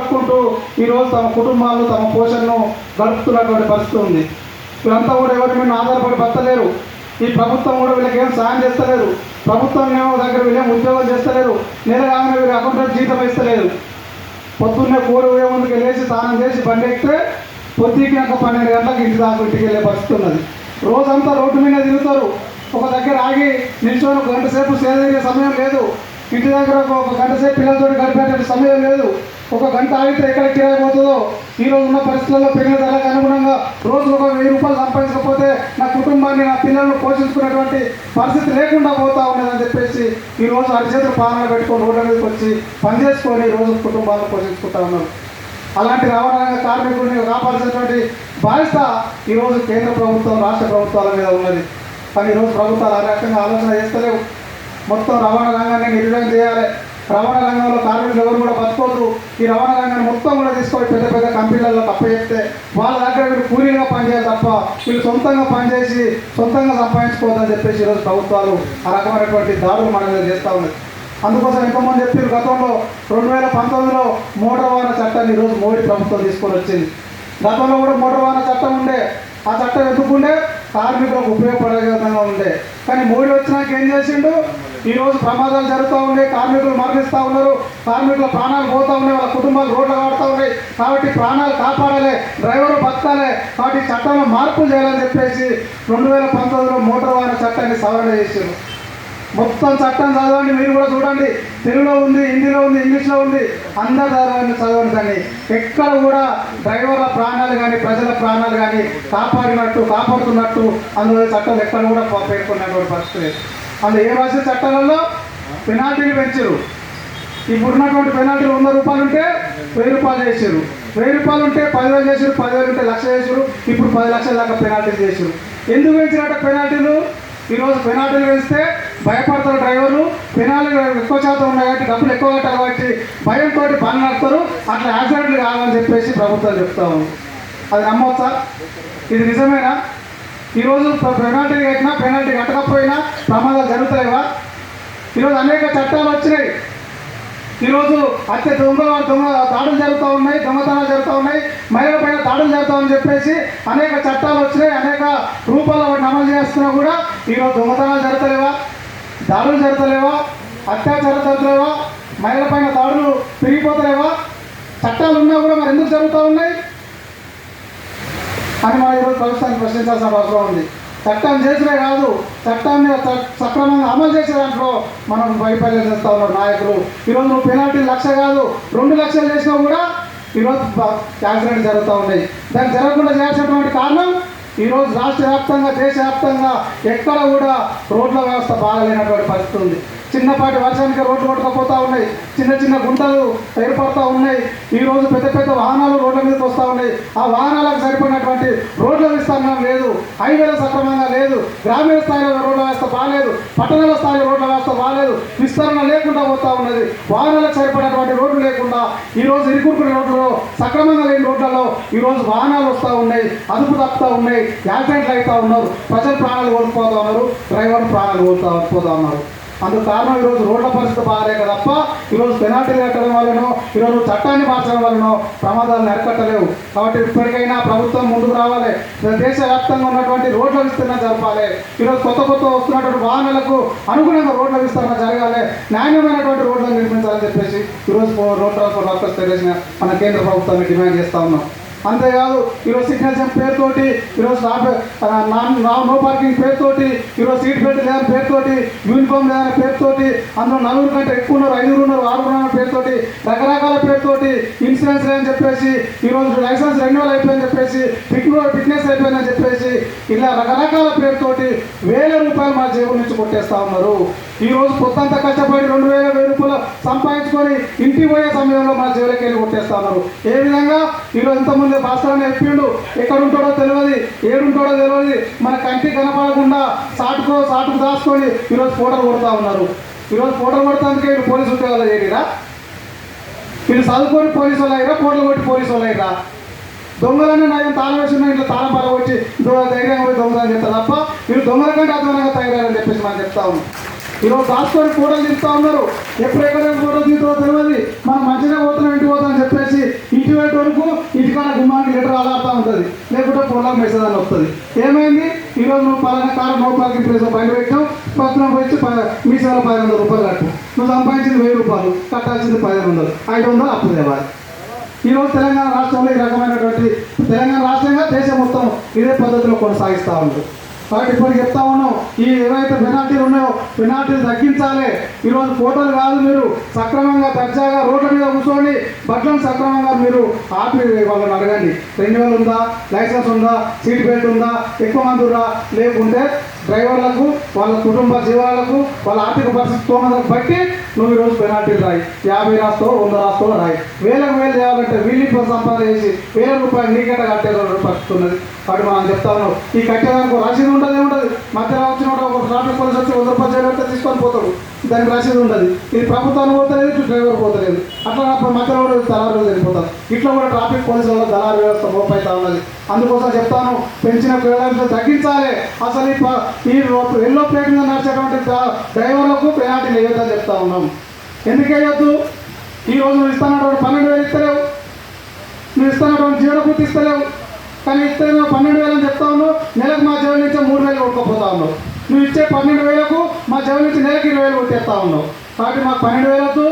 గడుపుకుంటూ ఈరోజు తమ కుటుంబాలు తమ పోషణను గడుపుతున్నటువంటి పరిస్థితి ఉంది. వీళ్ళంతా కూడా ఎవరి మీద ఆధారపడి బతలేరు ఈ ప్రభుత్వం కూడా వీళ్ళకి ఏం సాయం చేస్తలేదు. ప్రభుత్వం ఏమో దగ్గర వీళ్ళేం ఉద్యోగం చేస్తలేరు నెల కాగానే వీళ్ళ అకౌంట్లో జీతం ఇస్తలేదు. పొద్దున్నే కూర ముందుకు లేచి స్నానం చేసి బండి ఎక్కితే పొద్దుకినాక పన్నెండు గంటలకు ఇంటి దాకా ఇంటికి వెళ్ళే పరిస్థితి ఉన్నది. రోజంతా రోడ్డు మీద తిరుగుతారు. ఒక దగ్గర ఆగి నిల్చొని ఒక గంట సేపు సేద సమయం లేదు. ఇంటి దగ్గర ఒక గంట సేపు పిల్లలతో గడిపేటువంటి సమయం లేదు. ఒక గంట ఆగితే ఎక్కడ కిరాయి పోతుందో? ఈ ఉన్న పరిస్థితుల్లో పెరిగిన ధరలకు అనుగుణంగా రోజు ఒక వెయ్యి రూపాయలు సంపాదించకపోతే నా కుటుంబాన్ని నా పిల్లలను పోషించుకునేటువంటి పరిస్థితి లేకుండా పోతా ఉన్నదని చెప్పేసి ఈ రోజు అరిచేతులు పాలన పెట్టుకొని రోడ్ల మీదకి వచ్చి పని చేసుకొని రోజు కుటుంబాలను పోషించుకుంటా ఉన్నారు. అలాంటి రవాణా కార్మికుడిని కాపాల్సినటువంటి బాధ్యత ఈరోజు కేంద్ర ప్రభుత్వం రాష్ట్ర ప్రభుత్వాల మీద ఉన్నది. కానీ ఈరోజు ప్రభుత్వాలు ఆ రకంగా ఆలోచన చేస్తలేవు. మొత్తం రవాణా రంగాన్ని నిర్వహణ చేయాలి. రవాణా రంగంలో కార్మికులు ఎవరు కూడా బతుకోవద్దు ఈ రవాణా రంగాన్ని మొత్తం కూడా తీసుకొని పెద్ద పెద్ద కంపెనీలలో చెప్తే వాళ్ళ దగ్గర వీళ్ళు కూలీగా పనిచేయాలి తప్ప వీళ్ళు సొంతంగా పనిచేసి సొంతంగా సంపాదించుకోవద్దని చెప్పేసి ఈరోజు ప్రభుత్వాలు ఆ రకమైనటువంటి దాడులు మన మీద చేస్తూ ఉన్నాయి. అందుకోసం ఎంతమంది చెప్పారు గతంలో రెండు వేల పంతొమ్మిదిలో మోటార్ వాహన చట్టాన్ని ఈరోజు మోడీ ప్రభుత్వం తీసుకొని వచ్చింది. గతంలో కూడా మోటార్ వాహన చట్టం ఉండే. ఆ చట్టం ఎందుకుండే కార్మికులకు ఉపయోగపడే విధంగా ఉండే. కానీ మోడీ వచ్చినాక ఏం చేసిండు? ఈరోజు ప్రమాదాలు జరుగుతూ ఉన్నాయి కార్మికులు మరణిస్తూ ఉన్నారు కార్మికుల ప్రాణాలు పోతూ ఉన్నాయి వాళ్ళ కుటుంబాలు రోడ్లు కాడుతూ ఉన్నాయి. కాబట్టి ప్రాణాలు కాపాడాలి డ్రైవర్ బతకాలి కాబట్టి చట్టంలో మార్పులు చేయాలని చెప్పేసి రెండు వేల పంతొమ్మిదిలో మోటార్ వాహన చట్టాన్ని సవరణ చేశారు మొత్తం చట్టం చదవండి మీరు కూడా చూడండి. తెలుగులో ఉంది హిందీలో ఉంది ఇంగ్లీష్లో ఉంది. అందరు చదవండి చదవండి కానీ ఎక్కడ కూడా డ్రైవర్ల ప్రాణాలు కానీ ప్రజల ప్రాణాలు కానీ కాపాడినట్టు కాపాడుతున్నట్టు అందులో చట్టం ఎక్కడ కూడా పేర్కొన్నటువంటి పరిస్థితి వాళ్ళు ఏ రాసిన చట్టాలలో పెనాల్టీలు పెంచరు. ఇప్పుడున్నటువంటి పెనాల్టీలు వంద రూపాయలు ఉంటే వెయ్యి రూపాయలు చేసారు వెయ్యి రూపాయలు ఉంటే పదివేలు చేసారు పదివేలు ఉంటే లక్ష చేసారు ఇప్పుడు పది లక్షల దాకా పెనాల్టీలు చేసారు ఎందుకు పెంచినట్ట పెనాల్టీలు ఈరోజు పెనాల్టీలు వేస్తే భయపడతారు డ్రైవర్లు. పెనాల్టీలు ఎక్కువ శాతం ఉన్నాయి కాబట్టి డబ్బులు ఎక్కువ కట్టాలి కాబట్టి భయంతో పనులు నడుపుతారు. అట్లా యాక్సిడెంట్లు కావాలని చెప్పేసి ప్రభుత్వం చెప్తా ఉంది. అది నమ్మవచ్చా ఇది నిజమేనా? ఈరోజు పెనాల్టీ కట్టినా పెనాల్టీ కట్టకపోయినా ప్రమాదాలు జరుగుతాయివా ఈరోజు అనేక చట్టాలు వచ్చినాయి. ఈరోజు అత్య దొంగ దొంగ దాడులు జరుగుతూ ఉన్నాయి దొంగతనాలు జరుగుతూ ఉన్నాయి మహిళల పైన దాడులు జరుగుతామని చెప్పేసి అనేక చట్టాలు వచ్చినాయి అనేక రూపాల్లో వాటిని అమలు చేస్తున్నా కూడా ఈరోజు దొంగతనాలు జరగలేవా? దాడులు జరగలేవా? అత్యాచారం జరగలేవా? మహిళల పైన దాడులు పెరిగిపోతలేవా? చట్టాలు ఉన్నా కూడా మరి ఎందుకు జరుగుతూ ఉన్నాయి? అని మనం ఈరోజు ప్రభుత్వాన్ని ప్రశ్నించాల్సిన అవసరం ఉంది. చట్టం చేసినే కాదు చట్టాన్ని సక్రమంగా అమలు చేసే దాంట్లో మనం వైఫల్యం చేస్తూ ఉన్నారు నాయకులు. ఈరోజు నువ్వు పెనాల్టీ లక్ష కాదు రెండు లక్షలు చేసినా కూడా ఈరోజు యాక్సిడెంట్ జరుగుతూ ఉన్నాయి దాన్ని జరగకుండా చేయాల్సినటువంటి కారణం ఈరోజు రాష్ట్ర వ్యాప్తంగా దేశవ్యాప్తంగా ఎక్కడ కూడా రోడ్ల వ్యవస్థ బాగలేనటువంటి పరిస్థితి ఉంది. చిన్నపాటి వర్షానికి రోడ్లు కొట్టుకపోతూ ఉన్నాయి. చిన్న చిన్న గుంటలు ఏర్పడుతూ ఉన్నాయి. ఈ రోజు పెద్ద పెద్ద వాహనాలు రోడ్ల మీదకి వస్తూ ఉన్నాయి. ఆ వాహనాలకు సరిపడినటువంటి రోడ్ల విస్తరణ లేదు. హైవేల సక్రమంగా లేదు. గ్రామీణ స్థాయిలో రోడ్ల వ్యవస్థ బాగాలేదు పట్టణాల స్థాయిలో రోడ్ల వ్యవస్థ బాగాలేదు విస్తరణ లేకుండా పోతా ఉన్నది. వాహనాలకు సరిపడినటువంటి రోడ్లు లేకుండా ఈరోజు ఇరుకుంటున్న రోడ్లలో సక్రమంగా లేని రోడ్లలో ఈరోజు వాహనాలు వస్తూ ఉన్నాయి. అదుపు తప్పుతూ ఉన్నాయి. యాక్సిడెంట్లు అవుతూ ఉన్నారు. ప్రజలు ప్రాణాలు కోల్పోతూ ఉన్నారు. డ్రైవర్ ప్రాణాలు కోల్పోతా పోతా ఉన్నారు. అందుకు కారణం ఈరోజు రోడ్ల పరిస్థితి బాగాలేక తప్ప ఈరోజు పెనాల్టీలు కట్టడం వల్లనో ఈరోజు చట్టాన్ని మార్చడం వల్లనో ప్రమాదాలు నరకట్టలేవు కాబట్టి ఇప్పటికైనా ప్రభుత్వం ముందుకు రావాలి. దేశవ్యాప్తంగా ఉన్నటువంటి రోడ్ల విస్తరణ జరపాలి. ఈరోజు కొత్త కొత్త వస్తున్నటువంటి వాహనాలకు అనుగుణంగా రోడ్ల విస్తరణ జరగాలి. నాణ్యమైనటువంటి రోడ్లను నిర్మించాలని చెప్పేసి ఈరోజు రోడ్ ట్రాన్స్పోర్ట్ వర్కర్స్ ఫెడరేషన్ మన కేంద్ర ప్రభుత్వాన్ని డిమాండ్ చేస్తా ఉన్నాం. అంతేకాదు ఈరోజు సిగ్నేచర్ పేరుతోటి ఈరోజు నా నో పార్కింగ్ పేరుతోటి ఈరోజు సీట్ బెల్ట్ లేదని పేరుతోటి యూనిఫామ్ లేదని పేరుతోటి అందులో నలుగురు కంటే ఎక్కువ ఉన్నారు ఐదుగురు ఉన్నారు ఆరుగురు ఉన్నారు పేరుతోటి రకరకాల పేరుతోటి ఇన్సూరెన్స్ లేని చెప్పేసి ఈరోజు లైసెన్స్ రెన్యువల్ అయిపోయిందని చెప్పేసి ఫిట్నెస్ ఫిట్నెస్ అయిపోయిందని చెప్పేసి ఇలా రకరకాల పేరుతోటి వేల రూపాయలు మా జేబు నుంచి కొట్టేస్తా ఉన్నారు. ఈరోజు రోజు పొద్దంతా కష్టపడి రెండు వేల వెయ్యి రూపాయలు సంపాదించుకొని ఇంటికి పోయే సమయంలో మా జేబులకి వెళ్ళి కొట్టేస్తా ఉన్నారు. ఏ విధంగా? ఈరోజు ఇంతకుముందు భాస్కరాన్ని ఎప్పిండు ఎక్కడ ఉంటాడో తెలియదు ఏడుంటాడో తెలియదు మన కంటి కనపడకుండా సాటుకో సాటుకు దాచుకొని ఈరోజు ఫోటోలు కొడతా ఉన్నారు. ఈరోజు ఫోటోలు కొడతాందుకే వీళ్ళు పోలీసు ఉద్యోగాలు చేయరా వీళ్ళు చదువుకొని పోలీసు వాళ్ళు అయ్యారా? ఫోటోలు కొట్టి పోలీసు వాళ్ళు అయ్యారా? దొంగలన్నీ నయం తాళం వేసిన ఇంట్లో తాళం పాల వచ్చి ధైర్యంగా పోయి దొంగలు అని చెప్తారు తప్ప మీరు దొంగల కంటే అధ్వానంగా తయారని చెప్పేసి మనం చెప్తా ఉన్నాం. ఈరోజు దాచుకొని ఫోటోలు తీస్తా ఉన్నారు. ఎప్పుడు ఎక్కడ ఫోటోలు తీసుకో తెలియదు. మనం మంచిగా పోతున్నాం ఇంటికి పోతాం అని చెప్పేసి ఇటువంటి వరకు ఇంటికాడ గుమ్మానికి లెటర్ ఆధారుతూ ఉంటుంది. లేకుంటే ఫోటో మెసేజ్ అని వస్తుంది. ఏమైంది? ఈరోజు నువ్వు పలానా కారు నో పార్కింగ్ ప్లేస్ బయట పెట్టావు. పత్రం వచ్చి మీ సేవలో పది వందల రూపాయలు కట్టు. నువ్వు సంపాదించింది వెయ్యి రూపాయలు కట్టాల్సింది పది వందలు. ఐదు వందలు అప్పు తేవాలి. ఈరోజు తెలంగాణ రాష్ట్రంలో ఈ రకమైనటువంటి తెలంగాణ రాష్ట్రంగా దేశం మొత్తం ఇదే పద్ధతిలో కొనసాగిస్తూ ఉంటుంది కాబట్టి ఇప్పుడు చెప్తా ఉన్నాం. ఈ ఏవైతే పెనాల్టీలు ఉన్నాయో పెనాల్టీలు తగ్గించాలి. ఈరోజు ఫోటోలు కాదు మీరు. సక్రమంగా దర్జాగా రోడ్ల మీద కూర్చోండి. బట్టలను సక్రమంగా మీరు ఆపి వాళ్ళని అడగండి. రెన్యువల్ ఉందా? లైసెన్స్ ఉందా? సీట్ బెల్ట్ ఉందా? ఎక్కువ మంది ఉందా లేకుంటే డ్రైవర్లకు వాళ్ళ కుటుంబ జీవాలకు వాళ్ళ ఆర్థిక పరిస్థితి స్తోమతలకు బట్టి నువ్వు ఈరోజు పెనాల్టీలు రాయి. యాభై రాస్తావు వంద రాస్తావు రాయి. వేలకు వేలు చేయాలంటే వీళ్ళు సంపాదన చేసి వేల రూపాయలు నీకంటే కట్టే పరిస్థితి ఉన్నది కాబట్టి మనం చెప్తాను ఈ కట్టేదానికి రాసింది ఉండదు ఏముండదు మధ్యలో వచ్చిన ఒక ట్రాఫిక్ పోలీస్ వచ్చి వంద రూపాయలు చేయడం తీసుకొని పోతాడు. దానికి రాసేది ఉండదు ఇది ప్రభుత్వానికి పోతలేదు ఇటు డ్రైవర్ పోతలేదు. అట్లా అప్పుడు మధ్యలో కూడా దళారులు వెళ్ళిపోతారు ఇట్లా కూడా ట్రాఫిక్ పోలీసు వల్ల దళారు వ్యవస్థ మోపైతా ఉన్నది. అందుకోసం చెప్తాను పెంచిన పేదలకు తగ్గించాలి. అసలు ఈ ప- ఎల్లో ప్లేట్ మీద నడిచేటువంటి డ్రైవర్లకు పెనాల్టీలు వేయొద్దని చెప్తా ఉన్నాం. ఎందుకు వేయొద్దు? ఈ రోజు నువ్వు ఇస్తున్నటువంటి పన్నెండు వేలు ఇస్తలేవు. నువ్వు ఇస్తున్నటువంటి జీవన గుర్తి ఇస్తలేవు. కానీ ఇస్తే నువ్వు పన్నెండు వేలు అని చెప్తా ఉన్నావు. నెలకు మా జీవన ఇచ్చే మూడు వేలు కొట్టుకోపోతా ఉన్నావు. నువ్వు ఇచ్చే పన్నెండు వేలకు మా జేబుల నుంచి నెలకి ఇరవై వేలు కొట్టేస్తా ఉన్నావు కాబట్టి మాకు పన్నెండు వేలకు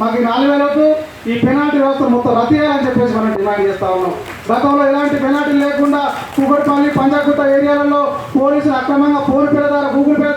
మాకు నాలుగు వేలకు ఈ పెనాల్టీ వ్యవస్థ మొత్తం రద్దు చేయాలని చెప్పేసి మనం డిమాండ్ చేస్తా ఉన్నాం. గతంలో ఎలాంటి పెనాల్టీ లేకుండా కూకట్పల్లి పంజాగుట్ట ఏరియాలలో పోలీసులు అక్రమంగా ఫోన్ పే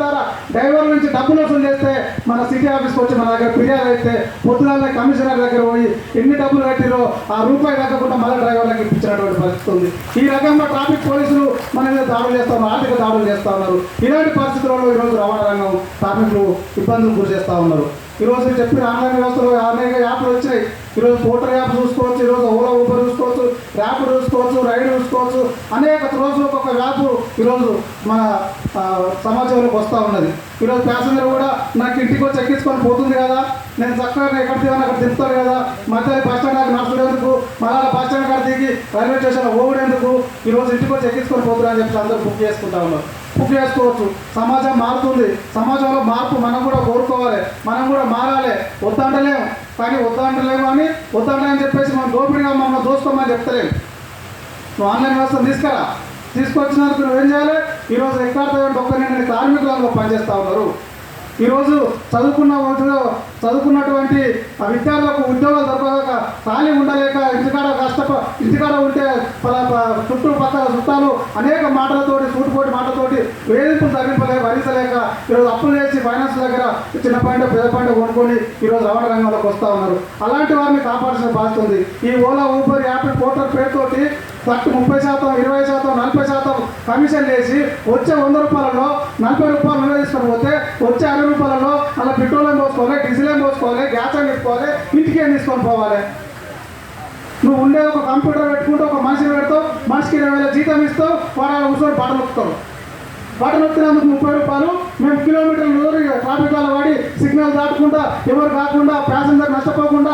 ద్వారా డ్రైవర్ల నుంచి డబ్బులు వసూలు చేస్తే మన సిటీ ఆఫీస్కి వచ్చి మన దగ్గర ఫిర్యాదు అయితే పొద్దున కమిషనర్ దగ్గర పోయి ఎన్ని డబ్బులు కట్టిరో ఆ రూపాయి తగ్గకుండా మళ్ళీ డ్రైవర్లకు ఇప్పించినటువంటి పరిస్థితి ఉంది. ఈ రకంగా ట్రాఫిక్ పోలీసులు మన మీద దాడులు చేస్తా ఉన్నారు ఆర్థిక దాడులు చేస్తా ఉన్నారు. ఇలాంటి పరిస్థితుల్లో ఈరోజు రవాణా రంగం ట్రాఫిక్లు ఇబ్బందులు గురి చేస్తూ ఉన్నారు. ఈరోజు చెప్పిన ఆన్లైన్ వ్యవస్థలో అనేక యాప్లు వచ్చినాయి. ఈరోజు పోటర్ యాప్ చూసుకోవచ్చు ఈరోజు ఓలా ఊబర్ చూసుకోవచ్చు ర్యాప్ చూసుకోవచ్చు రైడ్ చూసుకోవచ్చు అనేక రోజులు ఒక్కొక్క యాప్ ఈరోజు మన సమాజంలోకి వస్తూ ఉన్నది. ఈరోజు ప్యాసింజర్ కూడా నాకు ఇంటికి వచ్చి ఎక్కించుకొని పోతుంది కదా నేను చక్కగా ఎక్కడ దిగాను అక్కడ దింపుతాను కదా మధ్య బస్ స్టాండ్ దాకా నడుచుకునేందుకు మళ్ళీ బస్ స్టాండ్ కాడ దిగి రైల్వే స్టేషన్ ఓడేందుకు ఈరోజు ఇంటికి వచ్చి ఎక్కించుకొని పోతున్నా అని చెప్పి అందరూ బుక్ చేసుకుంటా ఉన్నారు. బుక్ చేసుకోవచ్చు. సమాజం మారుతుంది. సమాజంలో మార్పు మనం కూడా కోరుకోవాలి. మనం కూడా మారాలి. వద్దంటలేము కానీ వద్దంటలేము అని వద్దంటలేని చెప్పేసి మనం దోపిడిగా మమ్మల్ని దోసుకోమని చెప్తలేము నువ్వు ఆన్లైన్ వ్యవస్థ తీసుకురా. తీసుకొచ్చినందుకు నువ్వేం చేయాలి? ఈరోజు ఎక్కడ ఒక్క నేను కార్మికులలో పనిచేస్తూ ఉన్నారు. ఈరోజు చదువుకున్న చదువుకున్నటువంటి ఆ విద్యార్థులకు ఉద్యోగాలు దొరకక ఖాళీ ఉండలేక ఇంటికాడ కష్టప ఇంటికాడ ఉంటే పల చుట్టూ పక్కల చుట్టాలు అనేక మాటలతోటి సూటిపోటి మాటలతోటి వేధింపులు తగ్గింపలేక భరించలేక ఈరోజు అప్పులు చేసి ఫైనాన్స్ దగ్గర చిన్న పాయింట్ పెద్ద పాయింట్ కొనుక్కొని ఈరోజు రవాణా రంగంలోకి వస్తూ ఉన్నారు. అలాంటి వారిని కాపాడాల్సిన బాధ్యత ఉంది. ఈ ఓలా ఊబర్ యాపిల్ పోర్టల్ పేరుతోటి ఫస్ట్ ముప్పై శాతం ఇరవై శాతం నలభై శాతం కమిషన్ వేసి వచ్చే వంద రూపాయలలో నలభై రూపాయలు నువ్వే తీసుకొని పోతే వచ్చే అరవై రూపాయలలో అలా పెట్రోల్ ఏం పోసుకోవాలి డీజిల్ ఏం పోసుకోవాలి గ్యాస్ ఏం తీసుకోవాలి ఇంటికి ఏం తీసుకొని పోవాలి? నువ్వు ఉండే ఒక కంప్యూటర్ పెట్టుకుంటూ ఒక మనిషిని పెడతావు మనిషికి ఇరవై వేల జీతం ఇస్తావు వాడు కూర్చొని బట్టలు నొక్కుతారు బట్టలు నొక్కినందుకు ముప్పై రూపాయలు మేము కిలోమీటర్లు దూరం ట్రాఫిక్ వాడి సిగ్నల్ దాటుకుంటా ఎవరు కాకుండా ప్యాసింజర్ నష్టపోకుండా